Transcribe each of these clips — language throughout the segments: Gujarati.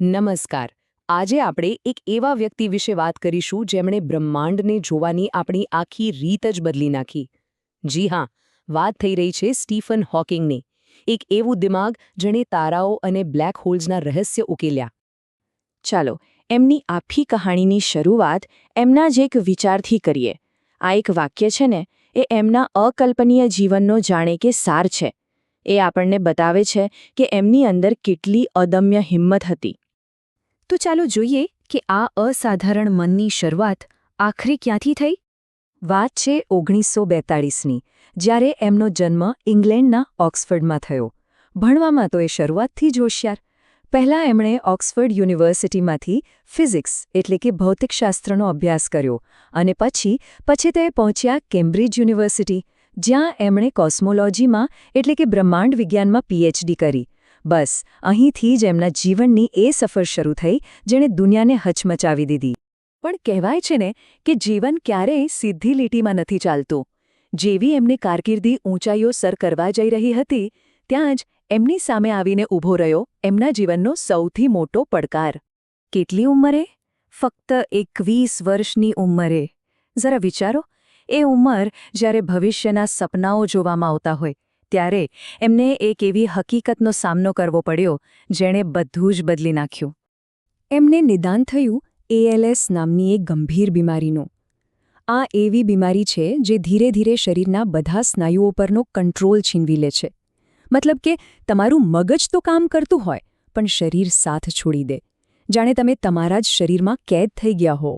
નમસ્કાર. આજે આપણે એક એવા વ્યક્તિ વિશે વાત કરીશું જેમણે બ્રહ્માંડને જોવાની આપણી આખી રીત જ બદલી નાખી. જી હા, વાત થઈ રહી છે સ્ટીફન હોકિંગની. એક એવું દિમાગ જેણે તારાઓ અને બ્લેક હોલ્સના રહસ્ય ઉકેલ્યા. ચાલો, એમની આખી કહાણીની શરૂઆત એમના જ એક વિચારથી કરીએ. આ એક વાક્ય છે ને, એ એમના અકલ્પનીય જીવનનો જાણે કે સાર છે. એ આપણને બતાવે છે કે એમની અંદર કેટલી અદમ્ય હિંમત હતી. તો ચાલો જોઈએ કે આ અસાધારણ મનની શરૂઆત આખરે ક્યાંથી થઈ? વાત છે ઓગણીસો બેતાળીસની, જ્યારે એમનો જન્મ ઇંગ્લેન્ડના ઓક્સફર્ડમાં થયો. ભણવામાં તો એ શરૂઆતથી જ હોશિયાર. પહેલાં એમણે ઓક્સફર્ડ યુનિવર્સિટીમાંથી ફિઝિક્સ એટલે કે ભૌતિકશાસ્ત્રનો અભ્યાસ કર્યો અને પછી પછી તે પહોંચ્યા કેમ્બ્રિજ યુનિવર્સિટી, જ્યાં એમણે કોસ્મોલોજીમાં એટલે કે બ્રહ્માંડ વિજ્ઞાનમાં પીએચડી કરી. બસ, અહીંથી જ એમના જીવનની એ સફર શરૂ થઈ, જેણે દુનિયાને હચમચાવી દીધી. પણ કહેવાય છે ને કે જીવન ક્યારેય સીધી લીટીમાં નથી ચાલતું. જેવી એમની કારકિર્દી ઊંચાઈઓ સર કરવા જઈ રહી હતી, ત્યાં જ એમની સામે આવીને ઊભો રહ્યો એમના જીવનનો સૌથી મોટો પડકાર. કેટલી ઉંમરે? ફક્ત એકવીસ વર્ષની ઉંમરે. જરા વિચારો, એ ઉંમર જ્યારે ભવિષ્યના સપનાઓ જોવામાં આવતા હોય ત્યારે એમને એક એવી હકીકતનો સામનો કરવો પડ્યો, જેણે બધું જ બદલી નાખ્યું. એમને નિદાન થયું એએલએસ નામની એક ગંભીર બીમારીનું. આ એવી બીમારી છે જે ધીરે ધીરે શરીરના બધા સ્નાયુઓ પરનો કંટ્રોલ છીનવી લે છે. મતલબ કે તમારું મગજ તો કામ કરતું હોય, પણ શરીર સાથ છોડી દે. જાણે તમે તમારા જ શરીરમાં કેદ થઈ ગયા હો.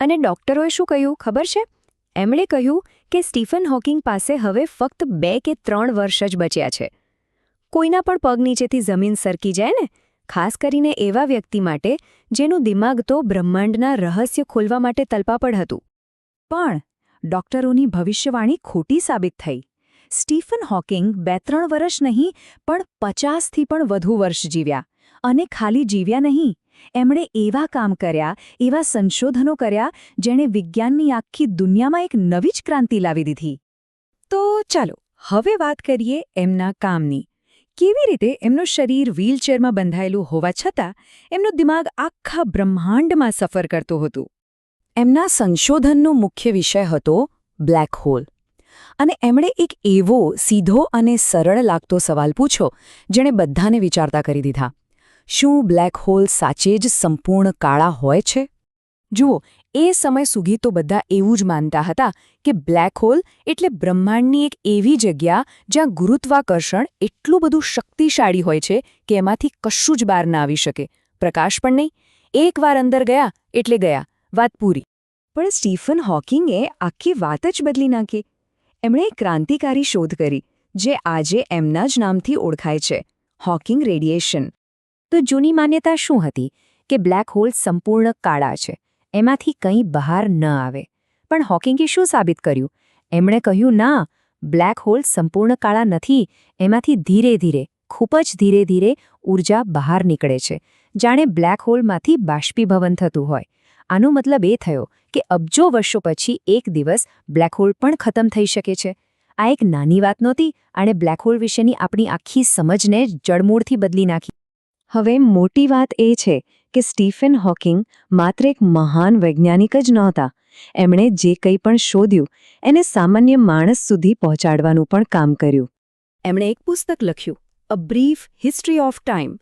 અને ડોક્ટરોએ શું કહ્યું, ખબર છે? એમણે કહ્યું કે સ્ટીફન હોકિંગ પાસે હવે ફક્ત બે કે ત્રણ વર્ષ જ બચ્યા છે. કોઈના પણ પગ નીચેથી જમીન સરકી જાય ને, ખાસ કરીને એવા વ્યક્તિ માટે જેનું દિમાગ તો બ્રહ્માંડના રહસ્ય ખોલવા માટે તલપાપડ હતું. પણ ડોક્ટરોની ભવિષ્યવાણી ખોટી સાબિત થઈ. સ્ટીફન હોકિંગ બે ત્રણ વર્ષ નહીં, પણ પચાસથી પણ વધુ વર્ષ જીવ્યા અને ખાલી જીવ્યા નહીં. એમણે એવા કામ કર્યા, એવા સંશોધનો કર્યા, જેણે વિજ્ઞાનની આખી દુનિયામાં એક નવી જ ક્રાંતિ લાવી દીધી. તો ચાલો, હવે વાત કરીએ એમના કામની. કેવી રીતે એમનું શરીર વ્હીલચેરમાં બંધાયેલું હોવા છતાં એમનું દિમાગ આખા બ્રહ્માંડમાં સફર કરતું હતું? એમના સંશોધનનો મુખ્ય વિષય હતો બ્લેક હોલ. અને એમણે એક એવો, સીધો અને સરળ લાગતો સવાલ પૂછો જેણે બધાને વિચારતા કરી દીધા. શું બ્લેક હોલ સાચે જ સંપૂર્ણ કાળા હોય છે? જુઓ, એ સમય સુધી તો બધા એવું જ માનતા હતા કે બ્લેક હોલ એટલે બ્રહ્માંડની એક એવી જગ્યા જ્યાં ગુરુત્વાકર્ષણ એટલું બધું શક્તિશાળી હોય છે કે એમાંથી કશું જ બહાર ના આવી શકે. પ્રકાશ પણ નહીં. એકવાર અંદર ગયા એટલે ગયા. વાત પૂરી. પણ સ્ટીફન હોકિંગે આખી વાત જ બદલી નાખી. એમણે એક ક્રાંતિકારી શોધ કરી, જે આજે એમના જ નામથી ઓળખાય છે. Hawking radiation. તો જૂની માન્યતા શું હતી? કે બ્લેક હોલ સંપૂર્ણ કાળા છે, એમાંથી કંઈ બહાર ન આવે. પણ હોકિંગે શું સાબિત કર્યું? એમણે કહ્યું, ના, બ્લેક હોલ સંપૂર્ણ કાળા નથી, એમાંથી ધીરે ધીરે, ખૂબ જ ધીરે ધીરે ઊર્જા બહાર નીકળે છે. જાણે બ્લેક હોલમાંથી બાષ્પીભવન થતું હોય. આનો મતલબ એ થયો કે અબજો વર્ષો પછી એક દિવસ બ્લેક હોલ પણ ખતમ થઈ શકે છે. આ એક નાની વાત નહોતી અને બ્લેક હોલ વિશેની આપણી આખી સમજને જડમૂળથી બદલી નાખી. હવે મોટી વાત એ છે કે સ્ટીફન હોકિંગ માત્ર એક મહાન વૈજ્ઞાનિક જ નહોતા. એમણે જે કંઈ પણ શોધ્યું, એને સામાન્ય માણસ સુધી પહોંચાડવાનું પણ કામ કર્યું. એમણે એક પુસ્તક લખ્યું a brief history of time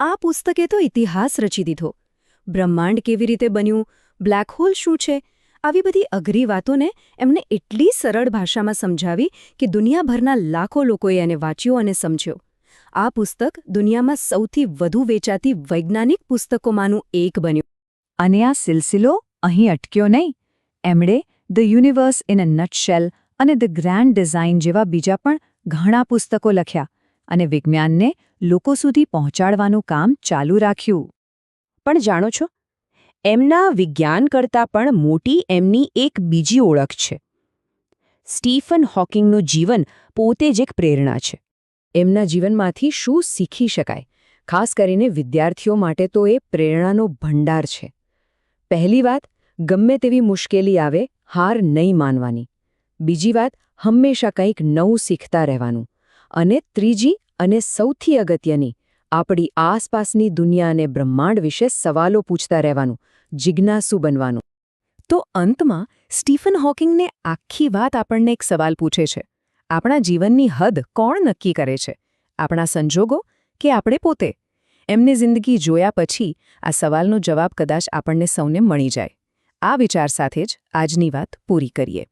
આ પુસ્તકે તો ઇતિહાસ રચી દીધો. બ્રહ્માંડ કેવી રીતે બન્યું, બ્લેક હોલ શું છે, આવી બધી અઘરી વાતોને એમને એટલી સરળ ભાષામાં સમજાવી કે દુનિયાભરના લાખો લોકોએ એને વાંચ્યો અને સમજ્યો. આ પુસ્તક દુનિયામાં સૌથી વધુ વેચાતી વૈજ્ઞાનિક પુસ્તકોમાંનું એક બન્યું. અને આ સિલસિલો અહીં અટક્યો નહીં. એમણે the universe in a nutshell અને ધ ગ્રાન્ડ ડિઝાઇન જેવા બીજા પણ ઘણા પુસ્તકો લખ્યા અને વિજ્ઞાનને લોકો સુધી પહોંચાડવાનું કામ ચાલુ રાખ્યું. પણ જાણો છો, એમના વિજ્ઞાન કરતાં પણ મોટી એમની એક બીજી ઓળખ છે. સ્ટીફન હોકિંગનું જીવન પોતે જ એક પ્રેરણા છે. એમના જીવનમાંથી શું શીખી શકાય? ખાસ કરીને વિદ્યાર્થીઓ માટે તો એ પ્રેરણાનો ભંડાર છે. પહેલી વાત, ગમે તેવી મુશ્કેલી આવે, હાર નહીં માનવાની. બીજી વાત, હંમેશા કંઈક નવું શીખતા રહેવાનું. અને ત્રીજી અને સૌથી અગત્યની, આપણી આસપાસની દુનિયા અને બ્રહ્માંડ વિશે સવાલો પૂછતા રહેવાનું, જિજ્ઞાસુ બનવાનું. તો અંતમાં, સ્ટીફન હોકિંગને આખી વાત આપણને એક સવાલ પૂછે છે. આપણા જીવનની હદ કોણ નક્કી કરે છે? આપણા સંજોગો કે આપણે પોતે? એમની જિંદગી જોયા પછી આ સવાલનો જવાબ કદાચ આપણને સૌને મળી જાય. આ વિચાર સાથે જ આજની વાત પૂરી કરીએ.